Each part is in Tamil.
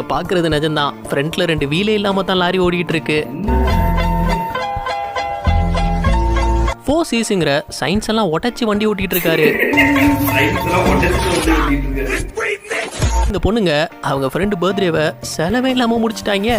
பார்க்கறது பாக்குறது நிஜம்தான். ஃப்ரண்ட்ல ரெண்டு வீலே இல்லாம தான் லாரி ஓடிட்டு இருக்கு ஃபோர் சீஸுங்கிற சயின்ஸ் எல்லாம் உடைச்சி வண்டி இருக்காரு ஓட்டிட்டு இருக்காரு. இந்த பொண்ணுங்க அவங்க ஃப்ரெண்டு பர்த்டேவை செலவே இல்லாம முடிச்சிட்டாங்க.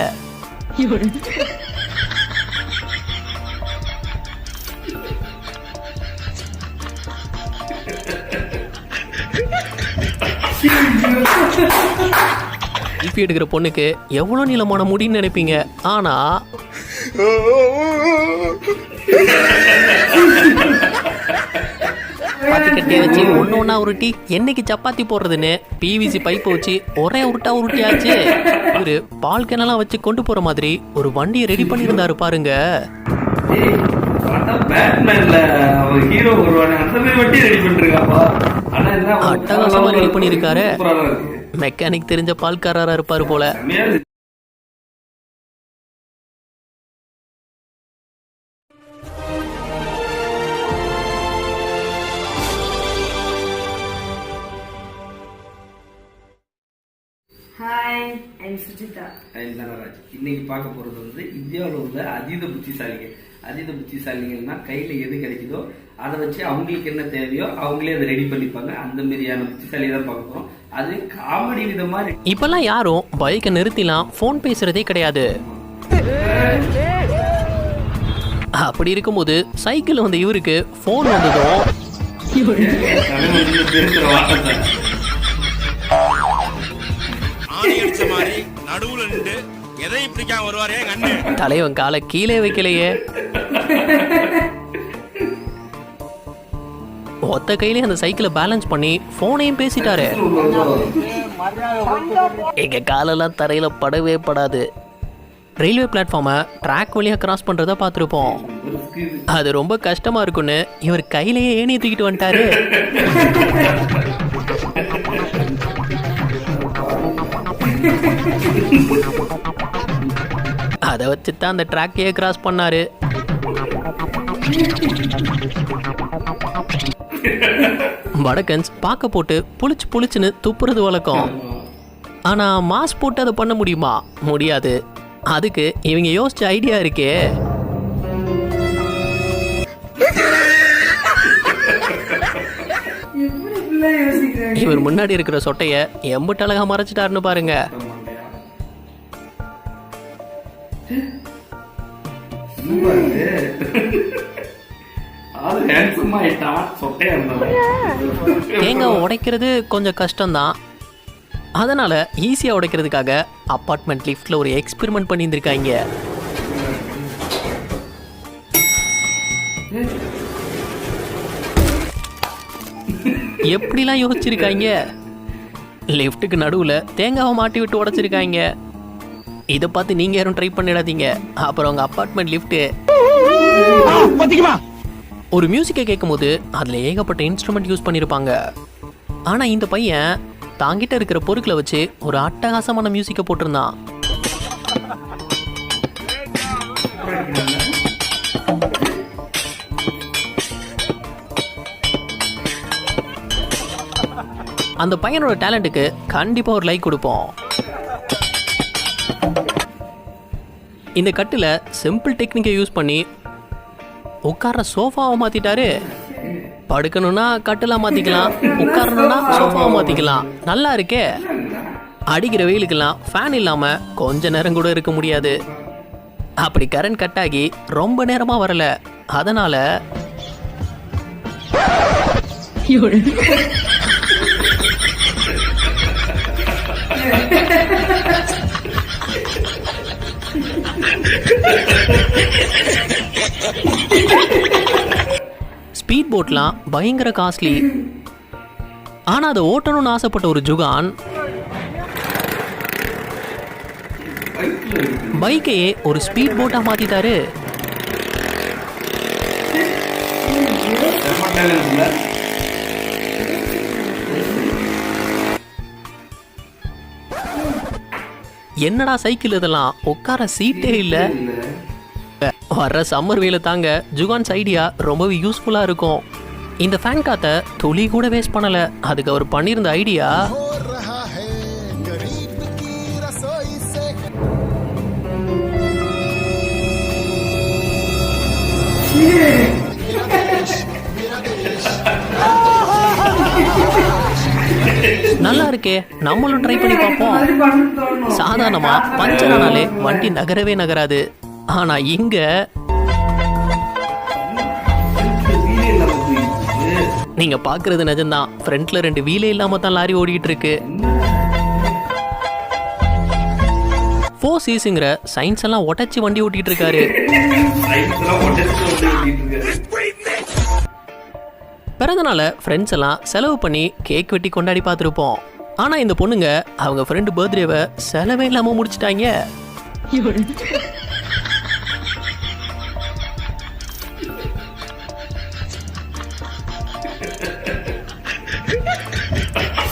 செல்ஃபி எடுக்கிற பொண்ணுக்கு எவ்வளோ நீளமான முடின்னு நினைப்பீங்க? ஆனா சப்பாத்தி கட்டியை வச்சு ஒன்று ஒன்றா உருட்டி என்னைக்கு சப்பாத்தி போடுறதுன்னு பிவிசி பைப்பை வச்சு ஒரே உருட்டா உருட்டியாச்சு. இவரு பால் கிணலாம் வச்சு கொண்டு போற மாதிரி ஒரு வண்டியை ரெடி பண்ணியிருந்தாரு பாருங்க. அட்டகாசமா ரெடி பண்ணியிருக்காரு. மெக்கானிக் தெரிஞ்ச பால்காரரா இருப்பாரு போல. Hi I'm Sujitha I'm Dhanaraj இன்னைக்கு பார்க்க போறது வந்து இந்தியாவில் உள்ள அதீத புத்திசாலிகள். அதீத புத்திசாலிகள்னா கையில எது கிடைக்குதோ அதை வச்சு அவங்களுக்கு என்ன தேவையோ அவங்களே அதை ரெடி பண்ணிப்பாங்க. அந்த மாதிரியான புத்திசாலியை தான் பார்க்க போறோம். அது காமெடி விதமா. இப்பெல்லாம் யாரும் பைக்கை நிறுத்திலாம் ஃபோன் பேசுறதே கிடையாது. அப்படி இருக்கும்போது சைக்கிள் வந்த இவருக்கு ஃபோன் வந்ததும் தலைவன் காலை கீழே வைக்கலையே. ஒத்த கையிலே அந்த சைக்கிளை பேலன்ஸ் பண்ணி ஃபோனையும் பேசிட்டாரு. எங்க காலெல்லாம் தரையில படவே படாது. ரயில்வே பிளாட்ஃபார்மை ட்ராக் வழியாக கிராஸ் பண்ணுறத பார்த்துருப்போம். அது ரொம்ப கஷ்டமாக இருக்குன்னு இவர் கையிலேயே ஏணி தூக்கிட்டு வந்துட்டாரு. அதை வச்சு தான் அந்த ட்ராக்கையே கிராஸ் பண்ணாரு. வடக்கன்ஸ் பார்க்க போட்டு புளிச்சு புளிச்சுன்னு துப்புறது வழக்கம். ஆனா மாஸ் போட்டு அதை பண்ண முடியுமா? முடியாது. அதுக்கு இவங்க யோசிச்ச ஐடியா இருக்கே. இவர் முன்னாடி இருக்கிற சொட்டைய எம்பிட்டு அழகா மறைச்சிட்டாருன்னு பாருங்க. என்னப்பா தேங்காய் உடைக்கிறது கொஞ்சம் கஷ்டம்தான். அதனால ஈஸியாக உடைக்கிறதுக்காக அப்பார்ட்மெண்ட் லிஃப்ட்ல ஒரு எக்ஸ்பெரிமெண்ட் பண்ணியிருந்திருக்காங்க. எப்படிலாம் யோசிச்சிருக்காங்க? லிஃப்ட்டுக்கு நடுவில் தேங்காவை மாட்டி விட்டு உடைச்சிருக்காங்க. இதை பார்த்து நீங்கள் யாரும் ட்ரை பண்ணிடாதீங்க. அப்புறம் உங்கள் அப்பார்ட்மெண்ட் லிஃப்ட்டு ஒரு மியூசிக்கை கேட்கும்போது அதில் ஏகப்பட்ட இன்ஸ்ட்ருமெண்ட் யூஸ் பண்ணியிருப்பாங்க ஆனால் இந்த பையன் தாங்கிட்ட இருக்கிற பொருட்களை வச்சு ஒரு அட்டகாசமான மியூசிக்கை போட்டிருந்தான். அந்த பையனோட டேலண்ட்டுக்கு கண்டிப்பாக ஒரு லைக் கொடுப்போம். இந்த கட்டில் சிம்பிள் டெக்னிக்கை யூஸ் பண்ணி உட்கார்ற சோஃபாவை மாத்திட்டாரு. படுக்கணும்னா கட்டிலா மாத்திக்கலாம் உட்காரணும்னா சோஃபாவை மாத்திக்கலாம். நல்லா இருக்கே. அடிக்கிற வெயிலுக்கெல்லாம் ஃபேன் இல்லாம கொஞ்ச நேரம் கூட இருக்க முடியாது. அப்படி கரண்ட் கட் ஆகி ரொம்ப நேரமா வரல. அதனால ஸ்பீட் போட்லாம் பயங்கர காஸ்ட்லி. ஆனா அதை ஓட்டணும்னு ஆசைப்பட்ட ஒரு ஜுகான் பைக்கையே ஒரு ஸ்பீட் போட்டா மாற்றிட்டாரு என்னடா சைக்கிள் இதெல்லாம்? உட்கார சீட்டே இல்லை இல்ல. வர்ற சம்மர் வெயில தாங்க. ஜுகான்ஸ் ஐடியா ரொம்பவே யூஸ்ஃபுல்லாக இருக்கும். இந்த ஃபேன் காத்த துளி கூட வேஸ்ட் பண்ணலை. அதுக்கு அவர் பண்ணியிருந்த ஐடியா நல்லா இருக்கே. நம்மளும் ட்ரை பண்ணி பார்ப்போம். சாதாரணமா பஞ்சரானாலே வண்டி நகரவே நகராது. ஆனா இங்க நீங்க பாக்குறது நிஜம்தான். ஃப்ரண்ட்ல ரெண்டு வீலே இல்லாம தான் லாரி ஓடிட்டு இருக்கு ஃபோர் சீஸுங்கிற சயின்ஸ் எல்லாம் உடைச்சி வண்டி ஓட்டிட்டு இருக்காரு பிறந்தநாள ஃப்ரெண்ட்ஸ் எல்லாம் செலவு பண்ணி கேக் வெட்டி கொண்டாடி பார்த்துருப்போம். ஆனா இந்த பொண்ணுங்க அவங்க ஃப்ரெண்டு பர்த்டேவை செலவே இல்லாம முடிச்சிட்டாங்க.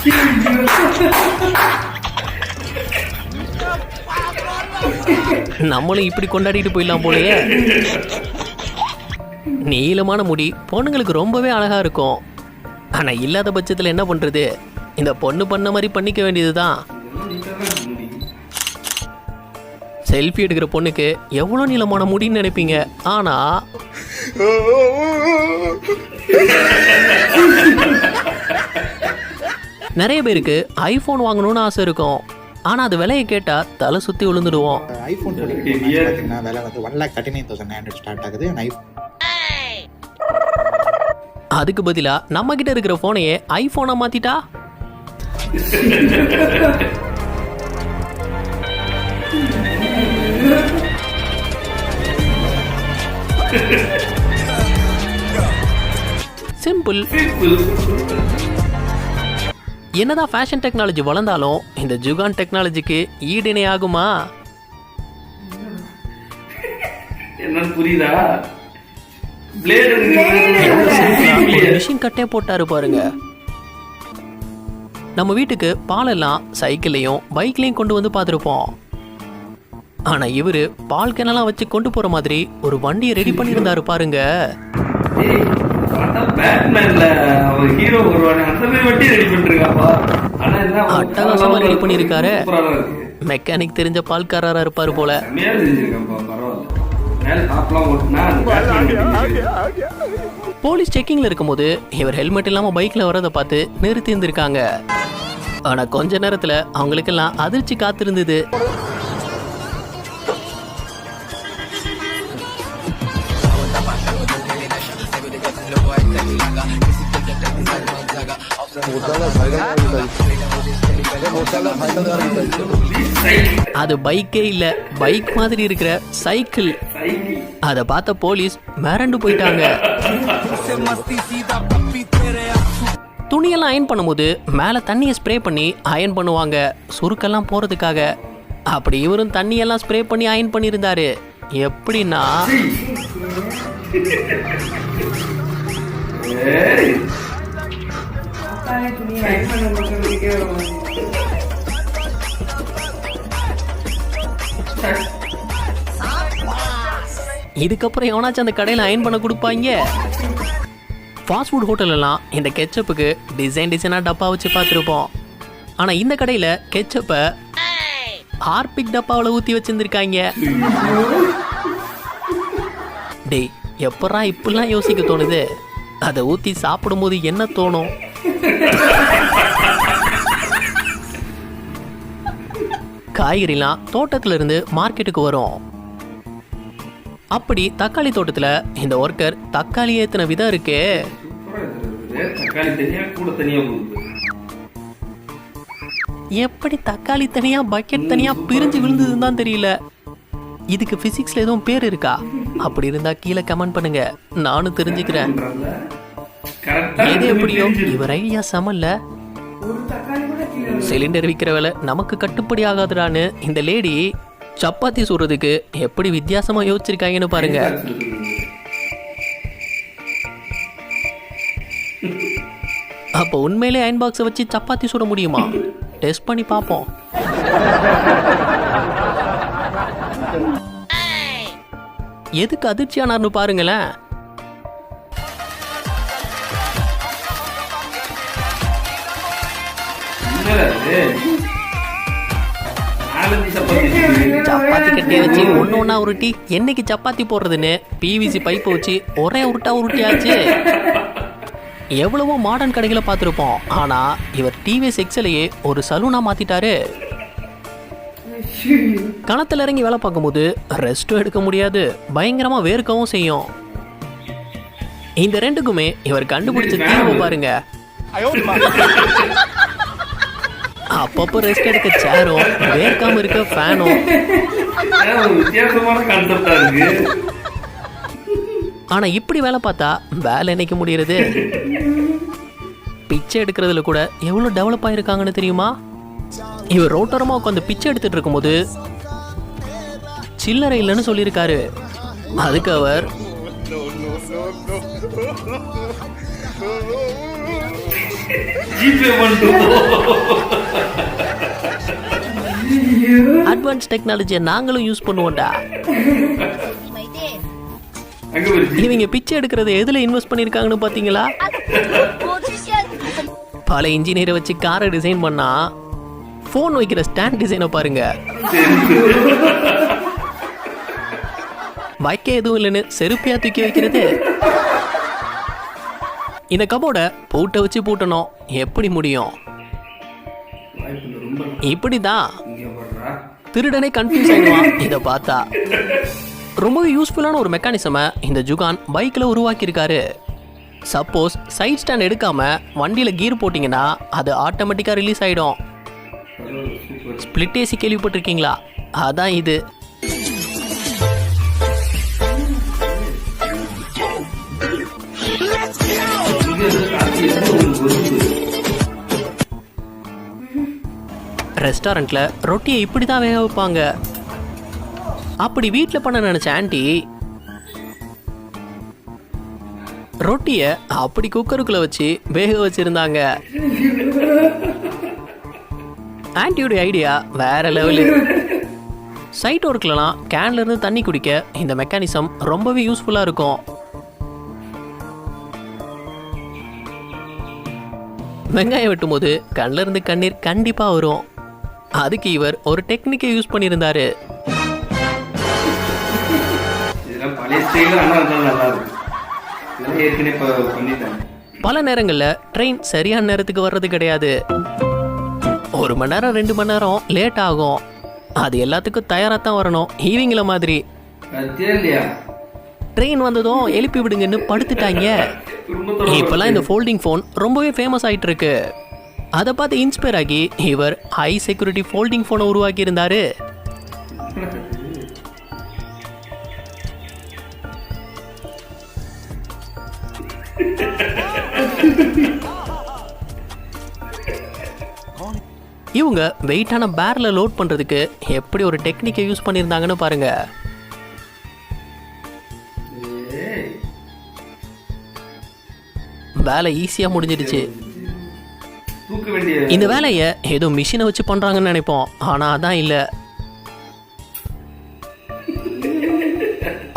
நம்மளும் இப்படி கொண்டாடிட்டு போயிடலாம் போலயே. நீளமான முடி பொண்ணுங்களுக்கு ரொம்பவே அழகா இருக்கும். ஆனா இல்லாத பட்சத்துல என்ன பண்றது? இந்த பொண்ணு பண்ண மாதிரி பண்ணிக்க வேண்டியதுதான். செல்ஃபி எடுக்கிற பொண்ணுக்கு எவ்வளோ நீளமான முடின்னு நினைப்பீங்க? ஆனா நிறைய பேருக்கு ஐஃபோன் வாங்கணும்னு ஆசை இருக்கும். ஆனா அது விலையை கேட்டா தலை சுத்தி விழுந்துடுவோம். ஐஃபோன் பார்த்தீங்கன்னா விலை வந்து one lakh thirty nine thousand hundred start ஆகுது. ஐஃபோன் அதுக்கு பதிலா நம்ம கிட்ட இருக்கிற போனையே ஐபோனா மாத்திட்டா? சிம்பிள் என்னதான் ஃபேஷன் டெக்னாலஜி வளர்ந்தாலும் இந்த ஜுகான் டெக்னாலஜிக்கு ஈடிணை ஆகுமா என்னன்னு புரியுதா? மிஷின் கட்டே போட்டாரு பாருங்க. நம்ம வீட்டுக்கு பாலெல்லாம் சைக்கிளையும் பைக்லையும் கொண்டு வந்து பார்த்துருப்போம். ஆனா இவரு பால் கிணலாம் வச்சு கொண்டு போற மாதிரி ஒரு வண்டியை ரெடி பண்ணியிருந்தாரு பாருங்க. பேட்மேன்ல அவர் ஹீரோ மாதிரி வட்டி ரெடி பண்ணிருக்காப்பா. ஆனா என்ன அட்டகாசமா ரெடி இருக்கு. மெக்கானிக் தெரிஞ்ச பால்காரரா இருப்பாரு போல. செம்மையா செஞ்சிருக்காப்பா பரவாயில்ல. மேல போலீஸ் செக்கிங்ல இருக்கும்போது இவர் ஹெல்மெட் இல்லாம பைக்ல வரதை பார்த்து நிறுத்தி இருந்திருக்காங்க. ஆனா கொஞ்ச நேரத்துல அவங்களுக்கெல்லாம் அதிர்ச்சி காத்திருந்தது. அது பைக்கே இல்ல. பைக் மாதிரி இருக்கிற சைக்கிள் அத அதை பார்த்த போலீஸ் மிரண்டு போயிட்டாங்க. துணியெல்லாம் அயன் பண்ணும்போது மேலே தண்ணியை ஸ்ப்ரே பண்ணி அயன் பண்ணுவாங்க. சுருக்கெல்லாம் போகிறதுக்காக அப்படி இவரும் தண்ணியெல்லாம் ஸ்ப்ரே பண்ணி அயன் பண்ணியிருந்தாரு. எப்படின்னா? ஏய் தானே துணியை பண்ண மக்களுக்கே இதுக்கப்புறம் எவனாச்சும் அந்த கடையில் அயன் பண்ண கொடுப்பாங்க? ஃபாஸ்ட் ஃபுட் ஹோட்டலெல்லாம் இந்த கெச்சப்புக்கு டிசைன் டிசைனாக டப்பா வச்சு பார்த்துருப்போம். ஆனால் இந்த கடையில் கெச்சப்பை ஹார்பிக் டப்பாவில் ஊற்றி வச்சுருந்துருக்காங்க. டேய் எப்படா இப்படிலாம் யோசிக்க தோணுது? அதை ஊற்றி சாப்பிடும்போது என்ன தோணும்? காய்கறிலாம் தோட்டத்துல இருந்து மார்க்கெட்டுக்கு வரும். அப்படி தக்காளி தோட்டத்துல இந்த ஒர்க்கர் தக்காளி ஏத்தின விதம் இருக்கே. எப்படி தக்காளி தனியா பக்கெட் தனியா பிரிஞ்சு விழுந்ததுன்னு தான் தெரியல. இதுக்கு பிசிக்ஸ்ல எதுவும் பேர் இருக்கா? அப்படி இருந்தா கீழே கமெண்ட் பண்ணுங்க. நானும் தெரிஞ்சுக்கிறேன். எது எப்படியோ இவர் ஐடியா சமல்ல. சிலிண்டர் விற்கிற விலை நமக்கு கட்டுப்படி ஆகாதுடான்னு இந்த லேடி சப்பாத்தி சுடுறதுக்கு எப்படி வித்தியாசமா யோசிச்சிருக்காங்கன்னு பாருங்க. அப்போ உண்மையிலே அயன் பாக்ஸை வச்சு சப்பாத்தி சுட முடியுமா? டெஸ்ட் பண்ணி பார்ப்போம் எதுக்கு அதிர்ச்சியானார்னு பாருங்களேன். சப்பாத்தி இருக்குது. கட்டியை வச்சு ஒன்று ஒன்றா உருட்டி என்னைக்கு சப்பாத்தி போடுறதுன்னு பிவிசி பைப்பை வச்சு ஒரே உருட்டா உருட்டியாச்சு. எவ்வளவோ மாடர்ன் கடைகளை பார்த்துருப்போம். ஆனால் இவர் டிவிஎஸ் எக்ஸலையே ஒரு சலூனாக மாற்றிட்டாரு களத்துல இறங்கி வேலை பார்க்கும்போது ரெஸ்ட்டும் எடுக்க முடியாது. பயங்கரமா வேர்க்கவும் செய்யும். இந்த ரெண்டுக்குமே இவர் கண்டுபிடிச்ச தீர்வு பாருங்க. அப்பப்போ ரெஸ்ட் எடுக்க சேரும் வேர்க்காம இருக்க ஃபேனும் ஆனா இப்படி வேலை பார்த்தா வேலை என்னைக்கு முடியறது? பிச்சை எடுக்கிறதுல கூட எவ்வளவு டெவலப் ஆயிருக்காங்கன்னு தெரியுமா? இவர் ரோட்டோரமாக உட்காந்து பிச்சை எடுத்துட்டு இருக்கும்போது சில்லறை இல்லைன்னு சொல்லியிருக்காரு. அதுக்கு அவர் அட்வான்ஸ் டெக்னாலஜியை நாங்களும் யூஸ் பண்ணுவோம்டா. இவங்க பிச்சை எடுக்கிறத எதுல இன்வெஸ்ட் பண்ணிருக்காங்கன்னு பாத்தீங்களா? பல இன்ஜினியரை வச்சு காரை டிசைன் பண்ணா ஃபோன் வைக்கிற ஸ்டாண்ட் டிசைனை பாருங்க. வைக்க எதுவும் இல்லைன்னு செருப்பியா தூக்கி வைக்கிறது? இந்த கபோர்டை பூட்டை வச்சு பூட்டணும். எப்படி முடியும்? இப்படிதான் இங்க திருடனே கன்ஃபியூஸ் ஆயிடுவான். இதை பார்த்தா. ரொம்பவே யூஸ்ஃபுல்லான ஒரு மெக்கானிசமை இந்த ஜுகான் பைக்கில் உருவாக்கியிருக்காரு. சப்போஸ் சைட் ஸ்டாண்ட் எடுக்காமல் வண்டியில் கீர் போட்டிங்கன்னா அது ஆட்டோமேட்டிக்காக ரிலீஸ் ஆகிடும் ஸ்பிளிட் ஏசி கேள்விப்பட்டிருக்கீங்களா? அதான் இது. ரெஸ்டாரண்ட்டில் ரெஸ்டாரண்ட்ல ரொட்டியை இப்படி தான் வேக வைப்பாங்க. அப்படி வீட்டில் பண்ண நினச்ச ஆண்டி ரொட்டியை அப்படி குக்கருக்குள்ளே வச்சு வேக வச்சிருந்தாங்க. ஆன்ட்டியோட ஐடியா வேற லெவலு சைட் ஒர்க்லலாம் கேன்ல இருந்து தண்ணி குடிக்க இந்த மெக்கானிசம் ரொம்பவே யூஸ்ஃபுல்லாக இருக்கும். வெங்காயம் வெட்டும்போது கண்ணில் இருந்து கண்ணீர் கண்டிப்பாக வரும். அதுக்கு இவர் ஒரு டெக்னிக்கை யூஸ் பண்ணியிருந்தாரு. பல நேரங்களில் ட்ரெயின் சரியான நேரத்துக்கு வர்றது கிடையாது. ஒரு மணி நேரம் ரெண்டு மணி நேரம் லேட் ஆகும். அது எல்லாத்துக்கும் தயாராக தான் வரணும். ஈவிங்கில் மாதிரி. ட்ரெயின் வந்ததும் எழுப்பி விடுங்கன்னு படுத்துட்டாங்க. இப்போல்லாம் இந்த ஃபோல்டிங் ஃபோன் ரொம்பவே ஃபேமஸ் ஆயிட்டு இருக்கு அதை பார்த்து இன்ஸ்பயர் ஆகி இவர் ஹை செக்யூரிட்டி ஃபோல்டிங் ஃபோனை உருவாக்கி இருந்தாரு இவங்க வெயிட்டான பேரில் லோட் பண்ணுறதுக்கு எப்படி ஒரு டெக்னிக்கை யூஸ் பண்ணியிருந்தாங்கன்னு பாருங்க. வேலை ஈஸியாக முடிஞ்சிடுச்சு. இந்த வேலையை ஏதோ மிஷினை வச்சு பண்ணுறாங்கன்னு நினைப்போம். ஆனால் அதான் இல்லை.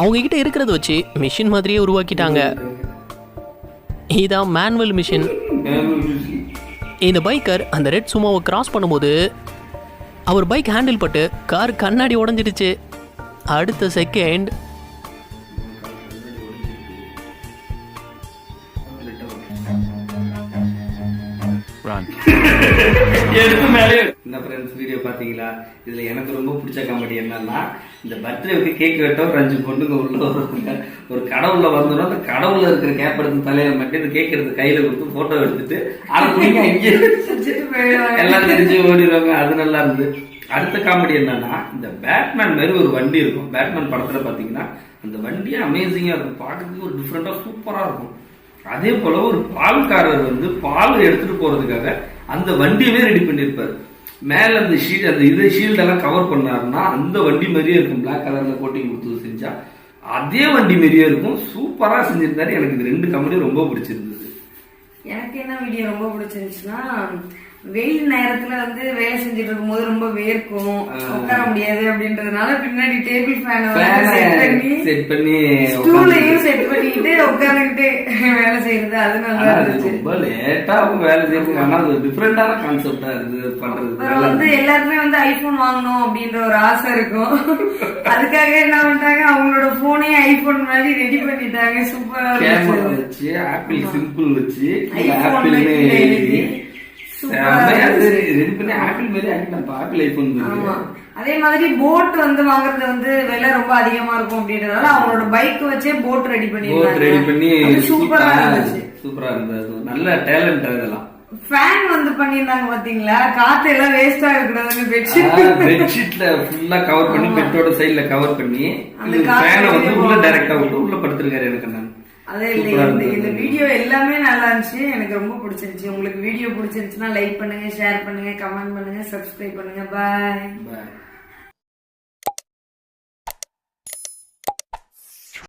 அவங்க கிட்ட இருக்கிறத வச்சு மிஷின் மாதிரியே உருவாக்கிட்டாங்க. இதான் மேனுவல் மிஷின் இந்த பைக்கர் அந்த ரெட் சும்மாவை கிராஸ் பண்ணும்போது அவர் பைக் ஹேண்டில் பட்டு கார் கண்ணாடி உடைஞ்சிடுச்சு. அடுத்த செகண்ட் எடுத்து மேலே இந்த ஃப்ரெண்ட்ஸ் வீடியோ பாத்தீங்களா இதுல எனக்கு ரொம்ப பிடிச்ச காமெடி என்னன்னா இந்த பர்த்டேவுக்கு கேக் வெட்டோம் ஒரு அஞ்சு பொண்ணுங்க உள்ள வருவாங்க. ஒரு கடவுள வந்தோம்னா அந்த கடவுள இருக்கிற கேப் எடுத்து தலையில மட்டும் இந்த கேக் எடுத்து கையில கொடுத்து போட்டோ எடுத்துட்டு அதை நீங்க அங்கேயே எல்லாம் தெரிஞ்சு ஓடிடுவாங்க. அது நல்லா இருந்து அடுத்த காமெடி என்னன்னா இந்த பேட்மேன் மாதிரி ஒரு வண்டி இருக்கும். பேட்மேன் படத்துல பாத்தீங்கன்னா அந்த வண்டியே அமேசிங்கா இருக்கும். பார்க்கறதுக்கு ஒரு டிஃப்ரெண்டா சூப்பரா இருக்கும். அதே போல ஒரு பால்காரர் வந்து பால் எடுத்துட்டு போறதுக்காக அந்த வண்டியவே ரெடி பண்ணிருப்பாரு. மேல அந்த ஷீல்ட் அந்த இது ஷீல்டெல்லாம் கவர் பண்ணாருன்னா அந்த வண்டி மாதிரியே இருக்கும். பிளாக் கலர்ல கோட்டிங் கொடுத்து செஞ்சா அதே வண்டி மாதிரியே இருக்கும். சூப்பரா செஞ்சிருந்தாரு. எனக்கு இது ரெண்டு கம்பெனியும் ரொம்ப பிடிச்சிருந்தது. எனக்கு என்ன வீடியோ ரொம்ப பிடிச்சிருந்துச்சுன்னா வெயில் நேரத்துல வந்து வேலை செஞ்சுட்டு இருக்கும்போது ரொம்ப வேர்க்கும் உட்கார முடியாது அப்படின்றதுனால பின்னாடி டேபிள் ஃபேனை செட் பண்ணி ஸ்டூலையும் செட் பண்ணிட்டு உட்காந்துக்கிட்டு வேலை செய்யறது அது நல்லா இருந்துச்சு. ரொம்ப லேட்டா அவங்க வேலை செய்யறதுக்கு. ஆனா அது டிஃப்ரெண்டான கான்செப்டா இருக்கு பண்றது அப்புறம் வந்து எல்லாருமே வந்து ஐபோன் வாங்கணும் அப்படின்ற ஒரு ஆசை இருக்கும். அதுக்காக என்ன பண்ணிட்டாங்க அவங்களோட போனையும் ஐபோன் மாதிரி ரெடி பண்ணிட்டாங்க. சூப்பரா கேமரா வச்சு ஆப்பிள் சிம்பிள் வச்சு ஆப்பிள்னு அதே மாதிரி போட் வந்து வாங்குறது வந்து விலை ரொம்ப அதிகமா இருக்கும் அப்படின்றதால அவங்களோட பைக் வச்சே போட் ரெடி போட் ரெடி பண்ணி சூப்பரா இருந்துச்சு. சூப்பரா இருந்தது. நல்ல டேலண்ட் அதெல்லாம் ஃபேன் வந்து பண்ணிருந்தாங்க பாத்தீங்களா காத்து எல்லாம் வேஸ்டா இருக்கக்கூடாதுன்னு பெட்ஷீட் பெட்ஷீட்ல ஃபுல்லா கவர் பண்ணி பெட்டோட சைடுல கவர் பண்ணி அந்த ஃபேனை வந்து உள்ள. டைரக்டா விட்டு உள்ள படுத்திருக்காரு எனக்கு அதே இல்லை இந்த. இந்த வீடியோ எல்லாமே நல்லா இருந்துச்சு எனக்கு ரொம்ப பிடிச்சிருந்துச்சு உங்களுக்கு வீடியோ பிடிச்சிருந்துச்சுன்னா லைக் பண்ணுங்க ஷேர் பண்ணுங்க கமெண்ட் பண்ணுங்க சப்ஸ்கிரைப் பண்ணுங்க பாய் Bye.